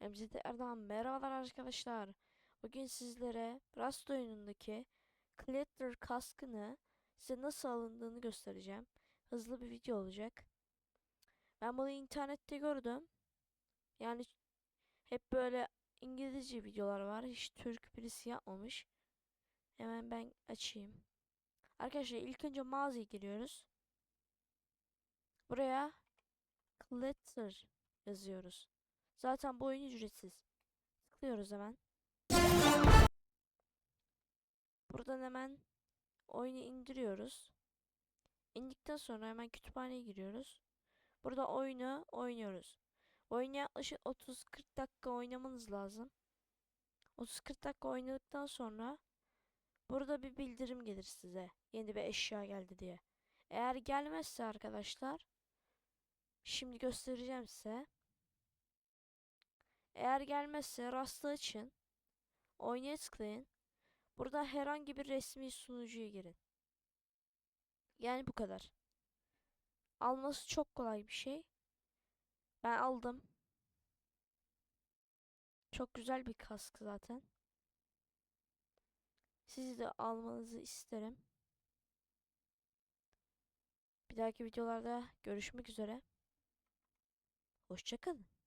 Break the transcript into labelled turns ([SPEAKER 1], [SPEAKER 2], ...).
[SPEAKER 1] MZT'lerden merhabalar arkadaşlar. Bugün sizlere Rust oyunundaki Glitter kaskını size nasıl alındığını göstereceğim. Hızlı bir video olacak. Ben bunu internette gördüm. Yani hep böyle İngilizce videolar var. Hiç Türk birisi yapmamış. Hemen ben açayım. Arkadaşlar ilk önce mağazaya giriyoruz. Buraya Glitter yazıyoruz. Zaten bu oyun ücretsiz. Tıklıyoruz hemen. Buradan hemen oyunu indiriyoruz. İndikten sonra hemen kütüphaneye giriyoruz. Burada oyunu oynuyoruz. Oyunu yaklaşık 30-40 dakika oynamanız lazım. 30-40 dakika oynadıktan sonra burada bir bildirim gelir size. Yeni bir eşya geldi diye. Eğer gelmezse arkadaşlar şimdi göstereceğim size. Eğer gelmezse rastlı açın. Oynaya tıklayın. Burada herhangi bir resmi sunucuya girin. Yani bu kadar. Alması çok kolay bir şey. Ben aldım. Çok güzel bir kask zaten. Sizi de almanızı isterim. Bir dahaki videolarda görüşmek üzere. Hoşçakalın.